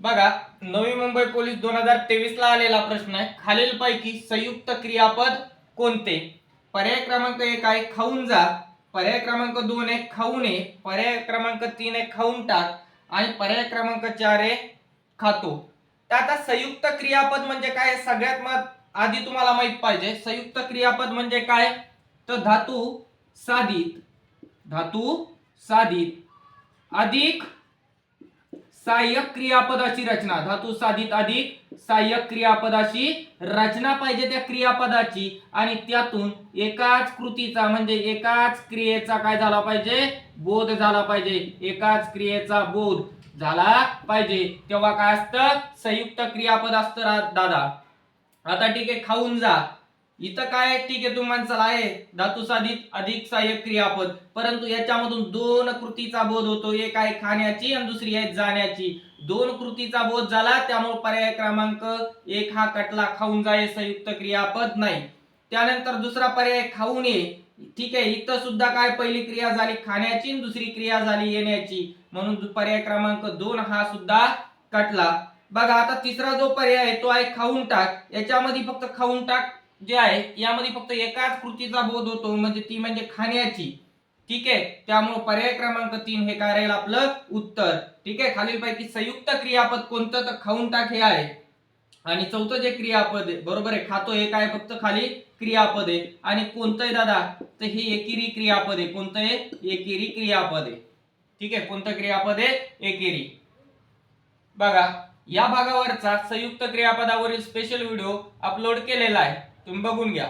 बघा नवी मुंबई पोलीस दोन हजार तेवीस ला आलेला प्रश्न आहे. खालीलपैकी संयुक्त क्रियापद कोणते? पर्याय क्रमांक एक आहे खाऊन जा. पर्याय क्रमांक दोन आहे खाऊ नये पर्याय क्रमांक तीन आहे खाऊन टाक. आणि पर्याय क्रमांक चार आहे खातो. तर आता संयुक्त क्रियापद म्हणजे काय? सगळ्यात मग आधी तुम्हाला माहीत पाहिजे संयुक्त क्रियापद म्हणजे काय? तर धातू साधित. धातू साधित. अधिक सहाय्यक क्रियापदाची रचना. धातू साधित अधिक सहाय्यक क्रियापदाची रचना पाहिजे त्या क्रियापदाची. आणि त्यातून एकाच कृतीचा म्हणजे एकाच क्रियेचा काय झाला पाहिजे? बोध झाला पाहिजे. एकाच क्रियेचा बोध झाला पाहिजे. तेव्हा काय असतं? संयुक्त क्रियापद असतं दादा. आता ठीक आहे खाऊन जा. इथं काय ठीक आहे तुम्हाला चला आहे. धातू साधित अधिक सहाय्यक क्रियापद. परंतु याच्यामधून दोन कृतीचा बोध होतो. एक आहे खाण्याची आणि दुसरी आहे जाण्याची. दोन कृतीचा बोध झाला त्यामुळे पर्याय क्रमांक एक हा कटला. खाऊन जाय संयुक्त क्रियापद नाही. त्यानंतर दुसरा पर्याय खाऊन ये. ठीक आहे इथं सुद्धा काय? पहिली क्रिया झाली खाण्याची आणि दुसरी क्रिया झाली येण्याची. म्हणून पर्याय क्रमांक दोन हा सुद्धा कटला. बघा आता तिसरा जो पर्याय आहे तो आहे खाऊन टाक. याच्यामध्ये फक्त खाऊन टाक. जे आहे यामध्ये फक्त एकाच कृतीचा बोध होतो म्हणजे ती म्हणजे खाण्याची. ठीक आहे? त्यामुळे पर्याय क्रमांक तीन हे काय राहील आपलं उत्तर. ठीक आहे? खालीलपैकी संयुक्त क्रियापद कोणतं? तर खाऊन टाक हे आहे. आणि चौथं जे क्रियापद आहे बरोबर आहे? खातो हे काय? फक्त खाली क्रियापद आहे. आणि कोणतं आहे दादा? तर हे एकेरी क्रियापद आहे. कोणतं आहे? एकेरी क्रियापद आहे. ठीक आहे? कोणतं क्रियापद आहे? एकेरी. बघा. या भागावरचा संयुक्त क्रियापदावरील स्पेशल व्हिडिओ अपलोड केलेला आहे. तुम्ही बघून घ्या.